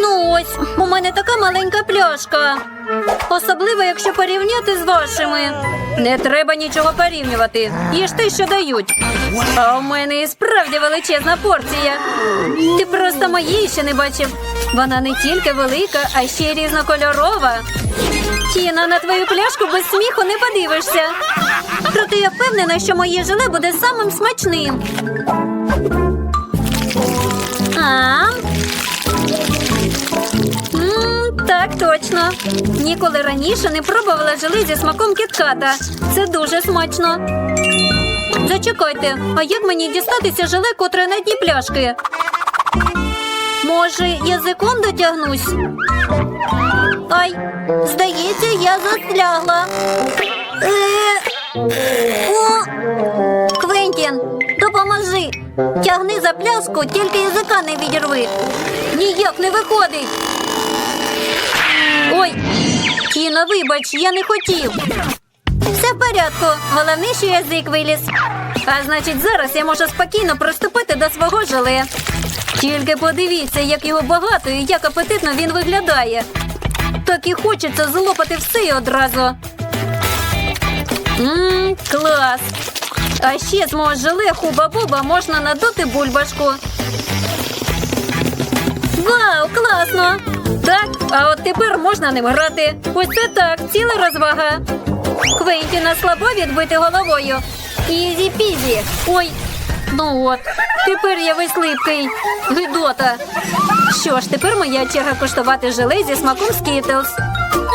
Ну ось, у мене така маленька пляшка. Особливо, якщо порівняти з вашими. Не треба нічого порівнювати. Їж те, що дають. А у мене і справді величезна порція. Ти просто моєї ще не бачив. Вона не тільки велика, а ще й різнокольорова. Тіна, на твою пляшку без сміху не подивишся. Проте я впевнена, що моє желе буде самим смачним. А? М, так, точно. Ніколи раніше не пробувала желе зі смаком кітката. Це дуже смачно. Зачекайте, а як мені дістатися желе, котре на дні пляшки? Може, язиком дотягнусь? Ай, здається, я застрягла. Е, О, Квентін. Тягни за пляшку, тільки язика не відірви. Ніяк не виходить. Ой, Тіна, вибач, я не хотів. Все в порядку. Головне, що язик виліз. А значить, зараз я можу спокійно приступити до свого желе. Тільки подивіться, як його багато і як апетитно він виглядає. Так і хочеться злопати все одразу. Мм, клас. А ще з мого желе хуба-буба можна надути бульбашку. Вау, класно! Так, а от тепер можна ним грати. Ось це так, ціла розвага. Квентіна слабо відбити головою. Ізі-пізі. Ой, ну от, тепер я весь липкий. Гидота. Що ж, тепер моя черга коштувати желе зі смаком скітлз.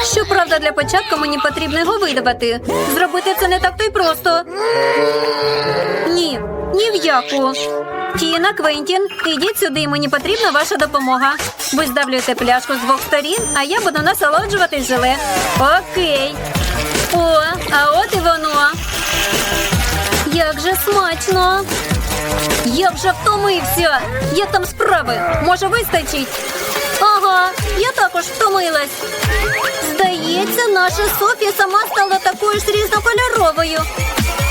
Щоправда, для початку мені потрібно його видавати. Зробити це не так то й просто. Ні, ні в яку. Тіна, Квентін, ідіть сюди, мені потрібна ваша допомога. Ви здавлюєте пляшку з двох сторін, а я буду насолоджуватись желе. Окей. О, а от і воно. Як же смачно. Я вже втомився. Як там справи? Може, вистачить? Ага, я також втомилась. Здається, наша Софія сама стала такою ж різнокольоровою.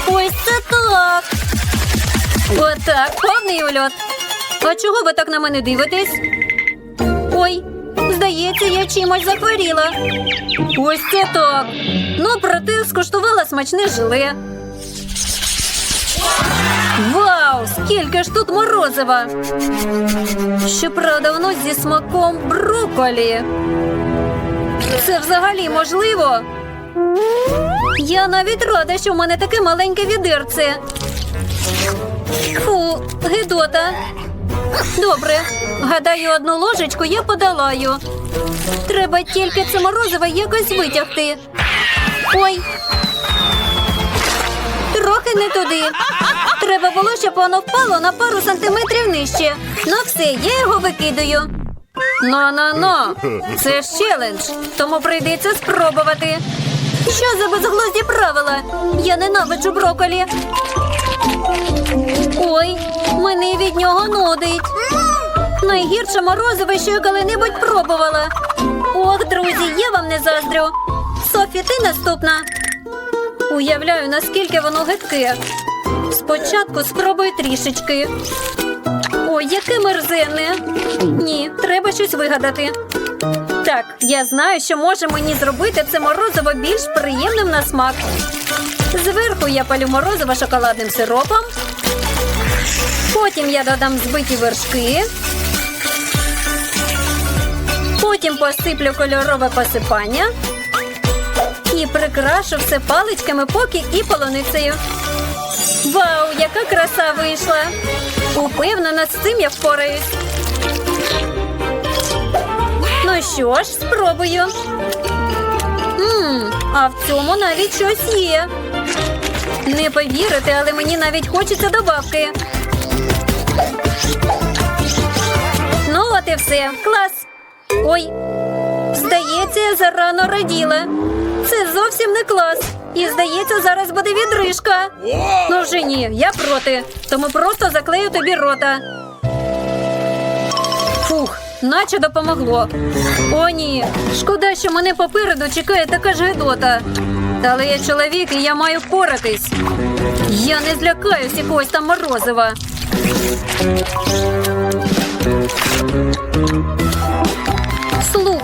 Ось це так. Отак, повний ульот. А чого ви так на мене дивитесь? Ой, здається, я чимось захворіла. Ось це так. Ну, проте скуштувала смачне желе. Вау! Скільки ж тут морозива! Щоправда, воно зі смаком брокколі. Це взагалі можливо? Я навіть рада, що в мене таке маленьке відерце. Фу, гидота. Добре. Гадаю, одну ложечку я подолаю. Треба тільки це морозиво якось витягти. Ой. Трохи не туди. Треба було, щоб воно впало на пару сантиметрів нижче. Ну все, я його викидаю. Ну-ну-ну, це ж челендж, тому прийдеться спробувати. Що за безглузді правила? Я ненавиджу броколі. Ой, мене від нього нудить. Найгірше морозиво, що я коли-небудь пробувала. Ох, друзі, я вам не заздрю. Софі, ти наступна. Уявляю, наскільки воно гидке. Спочатку спробую трішечки. Ой, яке мерзенне. Ні, треба щось вигадати. Так, я знаю, що може мені зробити це морозиво більш приємним на смак. Зверху я палю морозиво шоколадним сиропом. Потім я додам збиті вершки. Потім посиплю кольорове посипання. І прикрашу все паличками поки і полуницею. Вау, яка краса вийшла! Упевнена, з цим я впораюсь. Ну що ж, спробую. Мм, а в цьому навіть щось є. Не повірите, але мені навіть хочеться добавки. Ну, от і все. Клас. Ой, здається, я зарано раділа. Це зовсім не клас. І здається, зараз буде відрижка. Ну вже ні, я проти. Тому просто заклею тобі рота. Фух, наче допомогло. О, ні. Шкода, що мене попереду чекає така ж гидота. Але я чоловік і я маю впоратись. Я не злякаюсь якогось там морозива.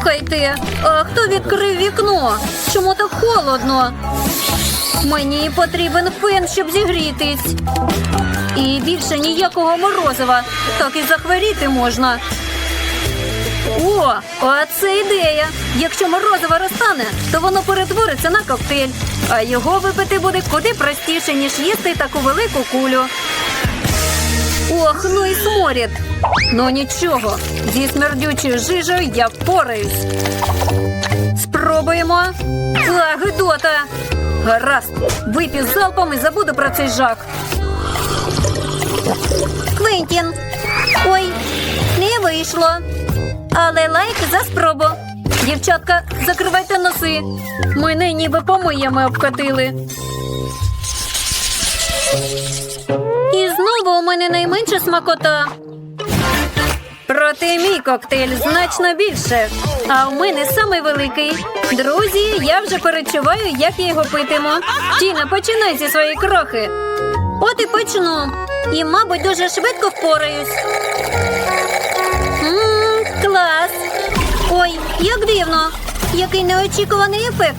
Зачекайте, а хто відкрив вікно? Чому так холодно? Мені потрібен фен, щоб зігрітись. І більше ніякого морозива. Так і захворіти можна. О, а це ідея. Якщо морозиво розтане, то воно перетвориться на коктейль, а його випити буде куди простіше, ніж їсти таку велику кулю. Ох, ну і сморід. Ну нічого, зі смердючою жижею я впораюсь. Спробуємо. А, гидота. Гаразд, вип'ю залпом і забуду про цей жах. Квентін. Ой, не вийшло. Але лайк за спробу. Дівчатка, закривайте носи. Мене ніби помиями обкатили. І у мене найменша смакота. Проте мій коктейль значно більше. А у мене самий великий. Друзі, я вже перечуваю, як я його питиму. Тіна, починай зі своєї крохи. От і почну. І, мабуть, дуже швидко впораюсь. Ммм, клас. Ой, як дивно. Який неочікуваний ефект.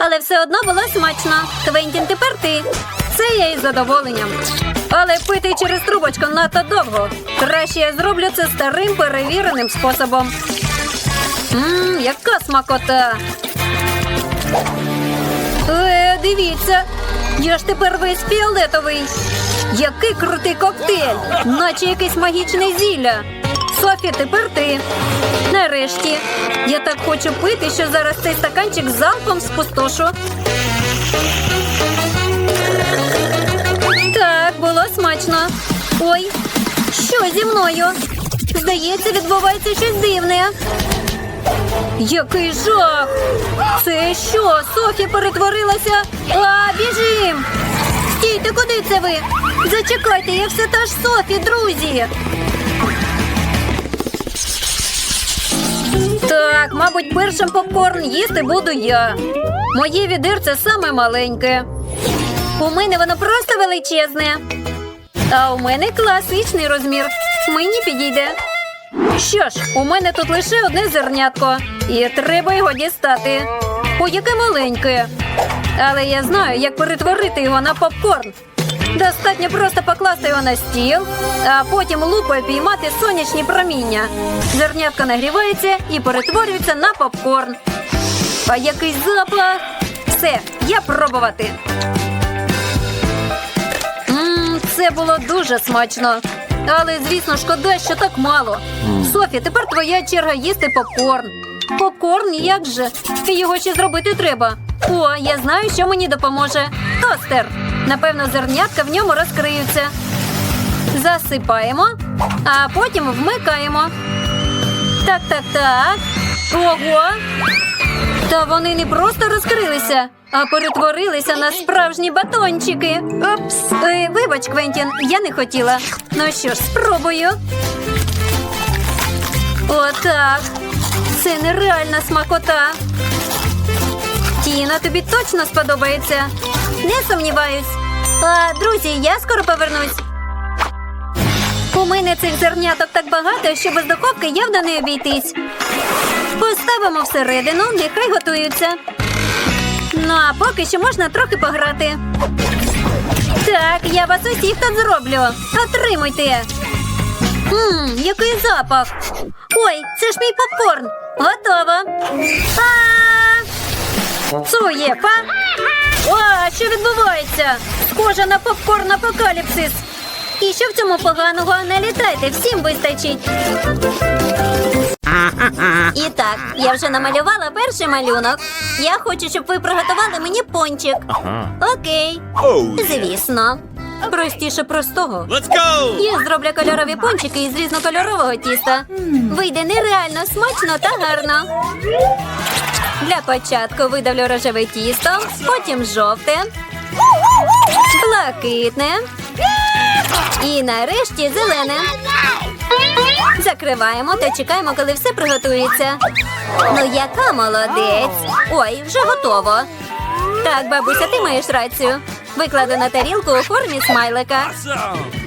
Але все одно було смачно. Квентін, тепер ти. Це я із задоволенням. Але пити через трубочку надто довго. Краще я зроблю це старим перевіреним способом. Ммм, яка смакота. Е, дивіться. Я ж тепер весь фіолетовий. Який крутий коктейль, наче якесь магічне зілля. Софі, тепер ти. Нарешті. Я так хочу пити, що зараз цей стаканчик залпом спустошу. Було смачно. Ой, що зі мною? Здається, відбувається щось дивне. Який жах! Це що? Софі перетворилася? А, біжим! Стійте, куди це ви? Зачекайте, я все та ж Софі, друзі. Так, мабуть, першим попкорн їсти буду я. Моє відерце саме маленьке. У мене воно просто величезне. А у мене класичний розмір. Мені підійде. Що ж, у мене тут лише одне зернятко, і треба його дістати. О, яке маленьке. Але я знаю, як перетворити його на попкорн. Достатньо просто покласти його на стіл, а потім лупою піймати сонячні проміння. Зернятко нагрівається і перетворюється на попкорн. А який запах! Все, я пробувати. Це було дуже смачно. Але, звісно, шкода, що так мало. Софі, тепер твоя черга їсти попкорн. Попкорн, як же? Його ще зробити треба. О, я знаю, що мені допоможе. Тостер. Напевно, зернятка в ньому розкриються. Засипаємо, а потім вмикаємо. Так, так, так. Ого. Та вони не просто розкрилися, а перетворилися на справжні батончики. Опс. Е, вибач, Квентін, я не хотіла. Ну що ж, спробую. Отак. Це нереальна смакота. Тіна, тобі точно сподобається. Не сумніваюсь. А, друзі, я скоро повернусь. У мене цих зерняток так багато, що без духовки явно не обійтись. Поставимо всередину, нехай готуються. Ну, а поки що можна трохи пограти. Так, я вас усіх тут зроблю. Отримуйте. Ммм, який запах. Ой, це ж мій попкорн. Готово. А! О, що відбувається? Схоже на попкорн апокаліпсис. І що в цьому поганого? Не літайте, всім вистачить. І так, я вже намалювала перший малюнок. Я хочу, щоб ви приготували мені пончик. Окей. Звісно. Простіше простого. Let's go! Я зроблю кольорові пончики із різнокольорового тіста. Вийде нереально смачно та гарно. Для початку видавлю рожеве тісто, потім жовте, блакитне і нарешті зелене. Закриваємо та чекаємо, коли все приготується. Ну, яка молодець. Ой, вже готово. Так, бабуся, ти маєш рацію. Викладу на тарілку у формі смайлика.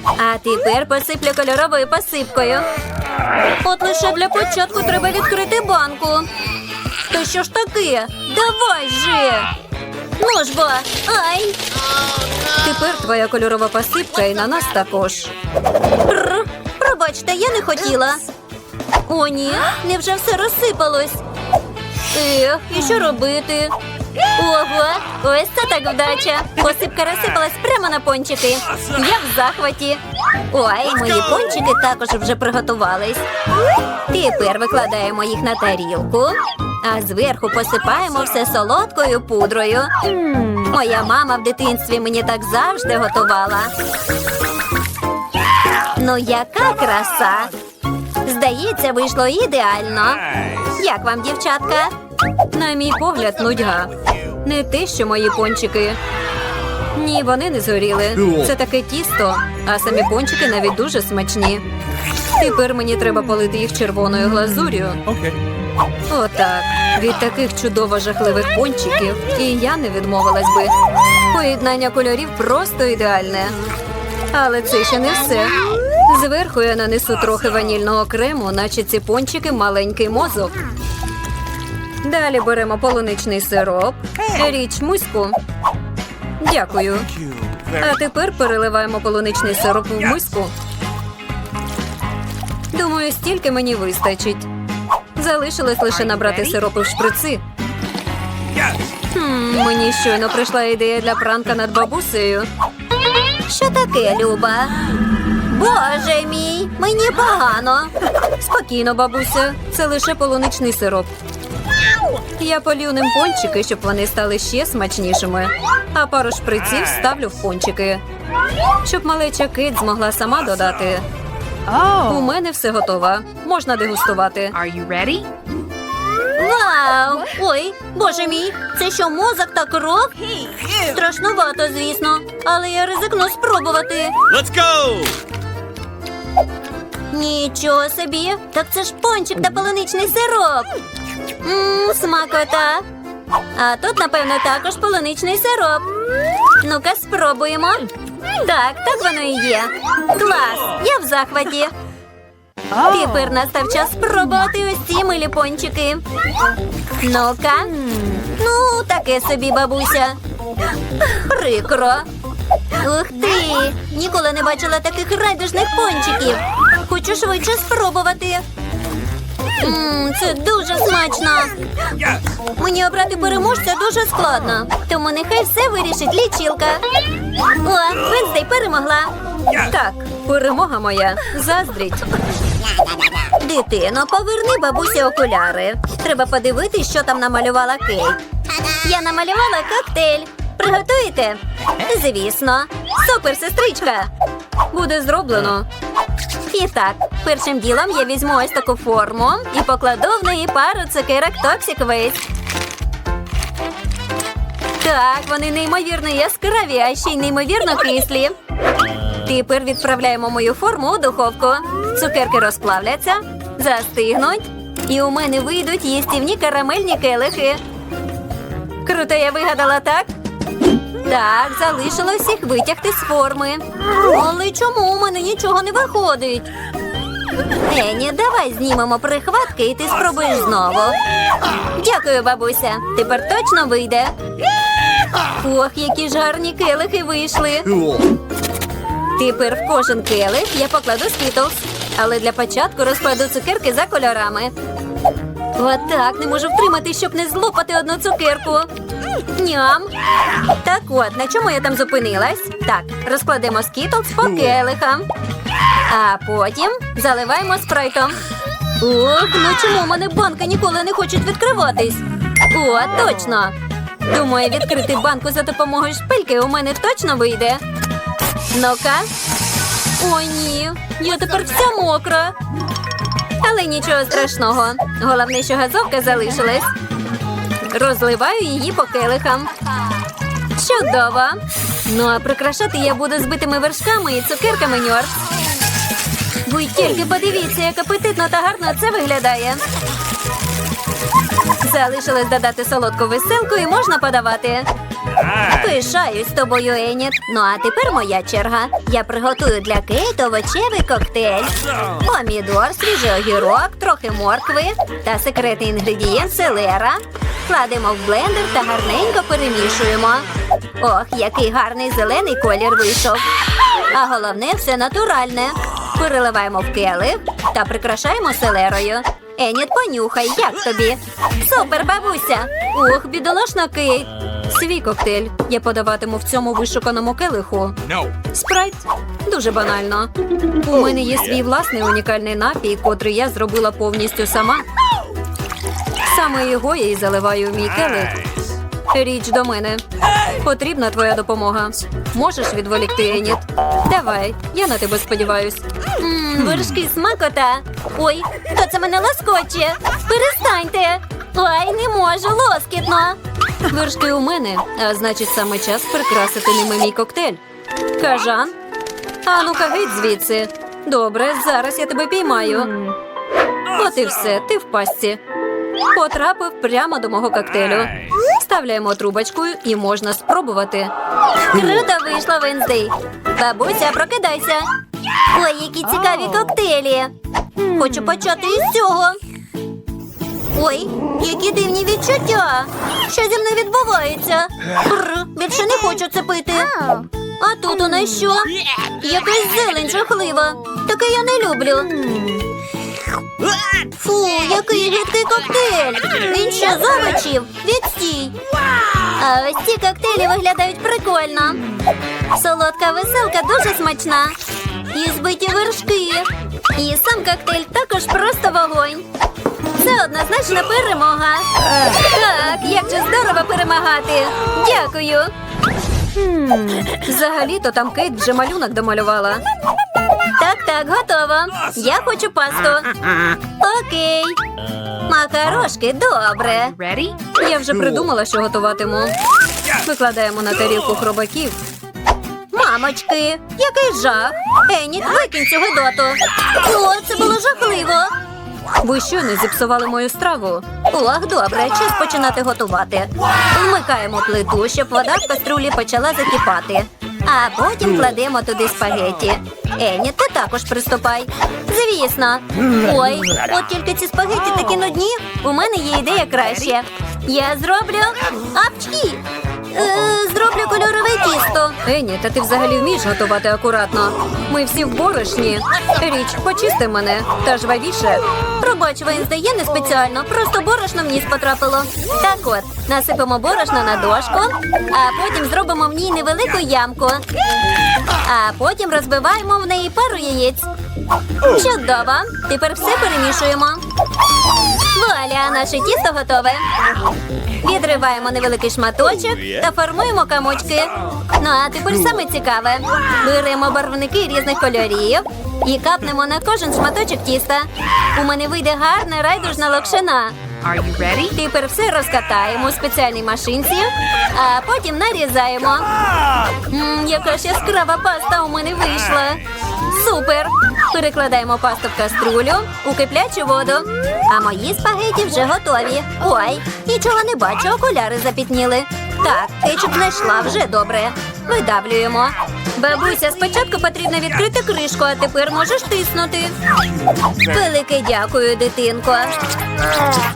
А тепер посиплю кольоровою посипкою. От лише для початку треба відкрити банку. Та що ж таке? Давай же! Ну ж бо, ай! Тепер твоя кольорова посипка і на нас також. Р, пробачте, я не хотіла. О, ні, невже все розсипалось? Ех, і що робити? Ого, ось це так вдача. Посипка розсипалась прямо на пончики. Я в захваті. Ой, мої пончики також вже приготувались. Тепер викладаємо їх на тарілку, а зверху посипаємо все солодкою пудрою. Моя мама в дитинстві мені так завжди готувала. Ну, яка краса! Здається, вийшло ідеально. Як вам, дівчатка? На мій погляд, нудьга. Не те, що мої пончики. Ні, вони не згоріли. Це таке тісто, а самі пончики навіть дуже смачні. Тепер мені треба полити їх червоною глазур'ю. Okay. Отак. Від таких чудово жахливих пончиків і я не відмовилась би. Поєднання кольорів просто ідеальне. Але це ще не все. Зверху я нанесу трохи ванільного крему, наче ці пончики маленький мозок. Далі беремо полуничний сироп, річ муську. Дякую. А тепер переливаємо полуничний сироп в миску. Думаю, стільки мені вистачить. Залишилось лише набрати сиропи в шприци. Хм, мені щойно прийшла ідея для пранка над бабусею. Що таке, Люба? Боже мій, мені погано. Спокійно, бабуся, це лише полуничний сироп. Я полью ним пончики, щоб вони стали ще смачнішими. А пару шприців ставлю в пончики. Щоб малеча кит змогла сама додати. У мене все готово. Можна дегустувати. are you ready? Вау! Ой, боже мій, це що мозок та кров? Страшнувато, звісно, але я ризикну спробувати. Let's go. Нічого собі, так це ж пончик та полуничний сироп. Ммм, смакота. А тут, напевно, також полуничний сироп. Ну-ка, спробуємо. Так, так воно і є. Клас! Я в захваті. Тепер настав час спробувати ці милі пончики. Ну-ка. Ну, таке собі, бабуся. Прикро. Ух ти! Ніколи не бачила таких райдужних пончиків. Хочу швидше спробувати. Ммм, це дуже смачно. Мені обрати переможця дуже складно. Тому нехай все вирішить лічилка. О, Венздей перемогла. Так, перемога моя. Заздріть. Дитино, поверни бабусі окуляри. Треба подивитись, що там намалювала Кейт. Я намалювала коктейль. Приготуєте? Звісно. Супер, сестричка. Буде зроблено. І так, першим ділом я візьму ось таку форму і покладу в неї пару цукерок Toxic Waste. Так, вони неймовірно яскраві, а ще й неймовірно кислі. Тепер відправляємо мою форму у духовку. Цукерки розплавляться, застигнуть, і у мене вийдуть їстівні карамельні келихи. Круто, я вигадала, так? Так, залишилось їх витягти з форми. Але чому у мене нічого не виходить? Ені, давай знімемо прихватки і ти спробуєш знову. Дякую, бабуся. Тепер точно вийде. Ох, які ж гарні келихи вийшли. Тепер в кожен келих я покладу скітлс. Але для початку розкладу цукерки за кольорами. Отак не можу втримати, щоб не злопати одну цукерку. Ням. Так от, на чому я там зупинилась? Так, розкладемо скітлс по келихам. А потім заливаємо спрайтом. Ох, ну чому в мене банка ніколи не хочуть відкриватись? О, точно. Думаю, відкрити банку за допомогою шпильки у мене точно вийде. Ну-ка. О, ні, я тепер вся мокра. Але нічого страшного. Головне, що газовка залишилась. Розливаю її по келихам. Чудово. Ну а прикрашати я буду збитими вершками і цукерками ньорд. Ви тільки подивіться, як апетитно та гарно це виглядає. Залишилось додати солодку веселку і можна подавати. Пишаюсь тобою, Еніт. Ну а тепер моя черга. Я приготую для Кейт овочевий коктейль. Помідор, свіжий огірок, трохи моркви та секретний інгредієнт селера. Кладемо в блендер та гарненько перемішуємо. Ох, який гарний зелений колір вийшов. А головне все натуральне. Переливаємо в келих та прикрашаємо селерою. Еніт, понюхай, як тобі? Супер, бабуся! Ух, бідолашна Кейт. Свій коктейль я подаватиму в цьому вишуканому келиху. Спрайт дуже банально. У мене є свій власний унікальний напій, котрий я зробила повністю сама. Саме його я і заливаю в мій келих. Річ до мене. Потрібна твоя допомога. Можеш відволікти Еніт? Давай, я на тебе сподіваюсь. Ммм, вершки смакота. Ой, хто це мене лоскоче? Перестаньте. Ой, не можу, лоскітно. Вершки у мене, а значить саме час прикрасити ними мій коктейль. Кажан. А ну-ка геть звідси. Добре, зараз я тебе піймаю. От і все, ти в пастці. Потрапив прямо до мого коктейлю. Вставляємо трубочкою і можна спробувати. Круто вийшло, Венздей. Бабуся, прокидайся. Ой, які цікаві коктейлі. Хочу почати із цього. Ой, які дивні відчуття. Що зі мною відбувається? Бррр, більше не хочу це пити. А тут у нас що? Якась зелень жахлива. Таке я не люблю. Фу, який гидкий коктейль! Він що з овочів? Відстій! А ось ці коктейлі виглядають прикольно. Солодка веселка дуже смачна. І збиті вершки. І сам коктейль також просто вогонь. Це однозначна перемога. Так, як же здорово перемагати. Дякую. Взагалі-то там Кейт вже малюнок домалювала. Так, так, готово. Я хочу пасту. Окей. Макарошки, добре. Я вже придумала, що готуватиму. Викладаємо на тарілку хробаків. Мамочки, який жах! Еніт, викинь цю гидоту. О, це було жахливо. Ви що не зіпсували мою страву? Ох, добре, час починати готувати. Вмикаємо плиту, щоб вода в каструлі почала закипати. А потім кладемо туди спагеті. Ені, ти також приступай. Звісно. Ой, от тільки ці спагеті такі нудні. У мене є ідея краще. Я зроблю апчки. Е, зроблю кольорове тісто. Ені, та ти взагалі вмієш готувати акуратно. Ми всі в борошні. Річ, почисти мене та жвавіше. Пробач, Венздей, я не спеціально, просто борошно в ніс потрапило. Так от, насипемо борошно на дошку, а потім зробимо в ній невелику ямку. А потім розбиваємо в неї пару яєць. Чудово! Тепер все перемішуємо. Вуаля, наше тісто готове. Відриваємо невеликий шматочок та формуємо комочки. Ну а тепер саме цікаве. Беремо барвники різних кольорів і капнемо на кожен шматочок тіста. У мене вийде гарна райдужна локшина. Are you ready? Тепер все розкатаємо у спеціальній машинці, а потім нарізаємо. Мм, яка ж яскрава паста у мене вийшла. Супер! Перекладаємо пасту в каструлю у киплячу воду. А мої спагеті вже готові. Ой, нічого не бачу, окуляри запітніли. Так, кетчуп знайшла вже добре. Видавлюємо. Бабуся, спочатку потрібно відкрити кришку, а тепер можеш тиснути. Велике дякую, дитинко.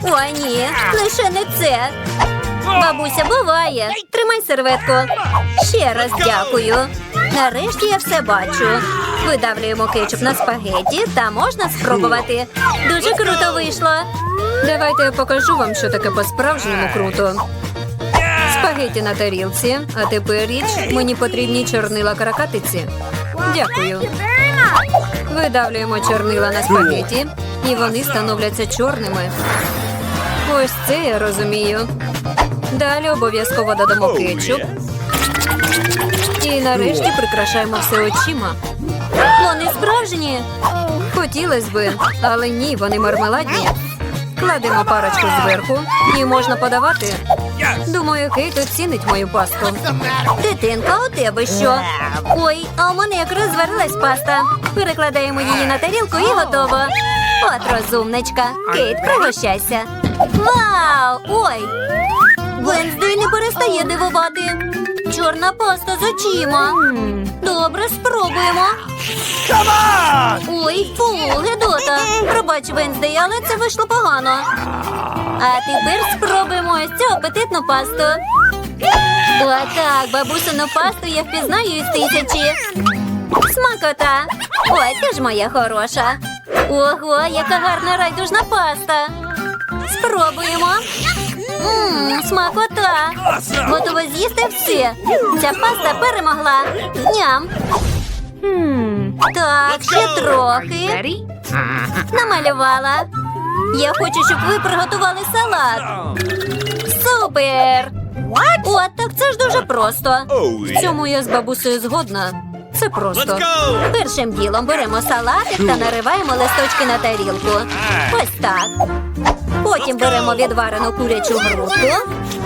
Ой, ні, лише не це. Бабуся, буває. Тримай серветку. Ще раз дякую. Нарешті я все бачу. Видавлюємо кетчуп на спагеті та можна спробувати. Дуже круто вийшло. Давайте я покажу вам, що таке по-справжньому круто. Спагеті на тарілці, а тепер річ мені потрібні чорнила каракатиці. Дякую. Видавлюємо чорнила на спагеті, і вони становляться чорними. Ось це я розумію. Далі обов'язково додамо кетчуп. І нарешті прикрашаємо все очима. Вони справжні. Хотілося би, але ні, вони мармеладні. Кладемо парочку зверху і можна подавати. Думаю, Кейт оцінить мою пасту. Дитинка, у тебе що? Ой, а у мене якраз зварилась паста. Перекладаємо її на тарілку і готово. От розумничка. Кейт, пригощайся. Вау! Ой! Венздей не перестає дивувати. Чорна паста з очима. Добре, спробуємо. Ой, фу, Гедота. Пробач, Венздей, але це вийшло погано. А тепер спробуємо ось цю апетитну пасту. Отак, бабусину пасту я впізнаю із тисячі. Смакота. Ой, ти ж моя хороша. Ого, яка гарна райдужна паста. Спробуємо. Ммм, смакота. Готова з'їсти все. Ця паста перемогла. Ням. Так, ще трохи. Намалювала. Я хочу, щоб ви приготували салат. Супер! От так це ж дуже просто. Oh, В цьому я з бабусею згодна. Це просто. Першим ділом беремо салатик та нариваємо листочки на тарілку. Ось так. Потім беремо відварену курячу грудку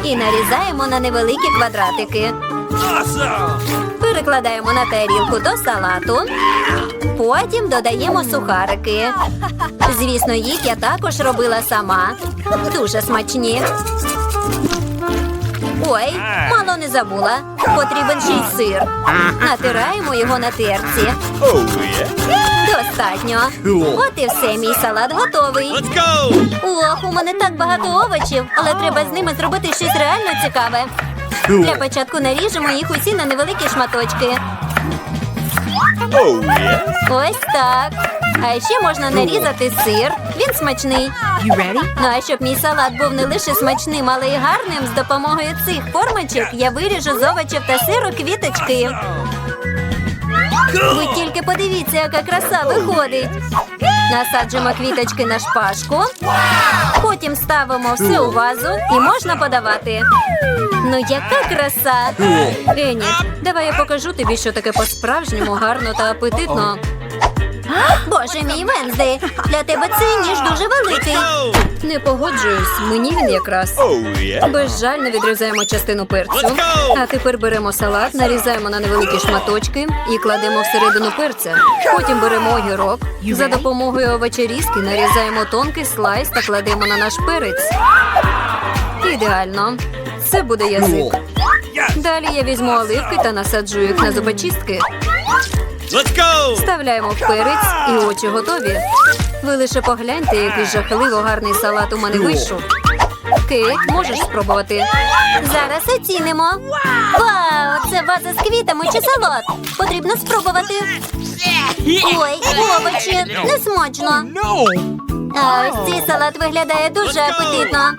і нарізаємо на невеликі квадратики. Перекладаємо на тарілку до салату. Потім додаємо сухарики. Звісно, їх я також робила сама. Дуже смачні. Ой, мало не забула. Потрібен ще й сир. Натираємо його на терці. Достатньо. От і все, мій салат готовий. Let's go! Ох, у мене так багато овочів, але треба з ними зробити щось реально цікаве. Для початку наріжемо їх усі на невеликі шматочки. Oh, yeah! Ось так. А ще можна нарізати сир. Він смачний. Ну а щоб мій салат був не лише смачним, але й гарним, з допомогою цих формочок я виріжу з овочів та сиру квіточки. Ви тільки подивіться, яка краса виходить. Насаджуємо квіточки на шпажку. Потім ставимо все у вазу і можна подавати. Ну, яка краса! Еніт, давай я покажу тобі, що таке по-справжньому гарно та апетитно. Боже мій Венздей, для тебе цей ніж дуже великий. Не погоджуюсь, мені він якраз. Oh! Безжально відрізаємо частину перцю. А тепер беремо салат, нарізаємо на невеликі шматочки і кладемо всередину перця. Потім беремо огірок. За допомогою овочерізки нарізаємо тонкий слайс та кладемо на наш перець. Ідеально. Це буде язик. Далі я візьму оливки та насаджу їх на зубочистки. Let's go! Вставляємо в перець і очі готові. Ви лише погляньте, який жахливо гарний салат у мене вийшов. Кейт, можеш спробувати? Зараз оцінимо. Вау, це ваза з квітами чи салат. Потрібно спробувати. Ой, овочі, не смачно. А ось цей салат виглядає дуже апетитно.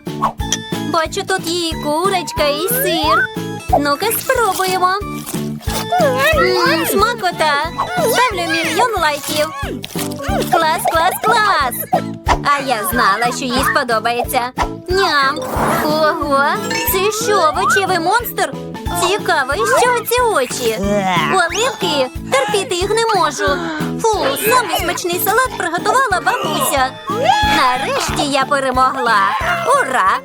Бачу, тут є і курочка, і сир. Ну-ка, спробуємо. Смакота. Ставлю мільйон лайків. Клас, клас, клас. А я знала, що їй сподобається. Ням. Ого, це що, овочевий монстр? Цікаво, з ці очі? Оливки? Терпіти їх не можу. Фу, самий смачний салат приготувала бабуся. Нарешті я перемогла. Ура!